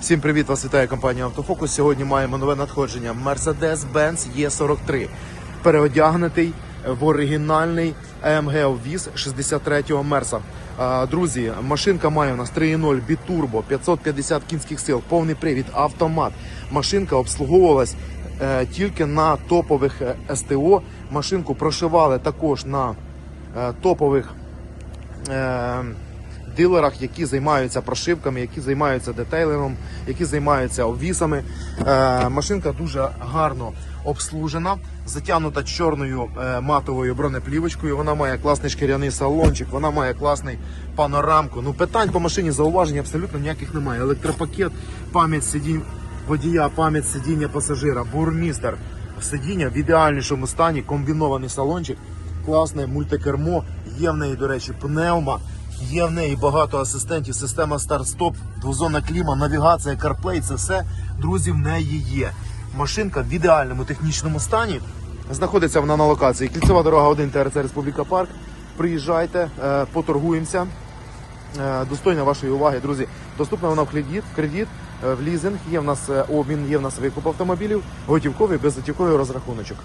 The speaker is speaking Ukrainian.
Всім привіт! Вас вітає компанія Автофокус. Сьогодні маємо нове надходження Mercedes-Benz E43. Переодягнутий в оригінальний AMG віз 63-го Мерса. Друзі, машинка має у нас 3.0 бітурбо, 550 кінських сил, повний привід, автомат. Машинка обслуговувалась е, тільки на топових е, СТО. Машинку прошивали також на е, топових дилерах, які займаються прошивками, які займаються детейлингом, які займаються обвісами. Е, машинка дуже гарно обслужена, затягнута чорною е, матовою бронеплівочкою. Вона має класний шкіряний салончик, вона має класний панорамку. Ну питань по машині зауважень абсолютно ніяких немає. Електропакет, пам'ять сидінь водія, пам'ять сидіння пасажира, бурмістер. Сидіння в ідеальнішому стані, комбінований салончик, класне мультикермо, є в неї, до речі, пневма, є в неї багато асистентів, система старт-стоп, двозонна кліма, навігація, CarPlay, це все, друзі, в неї є. Машинка в ідеальному технічному стані. Знаходиться вона на локації. Кільцева дорога 1 ТРЦ Республіка Парк. Приїжджайте, е, поторгуємося. Е, достойна вашої уваги, друзі. Доступна вона в кредит, в кредит, е, в лізинг. Є в нас обмін, є в нас викуп автомобілів, готівковий, безготівковий розрахуночок.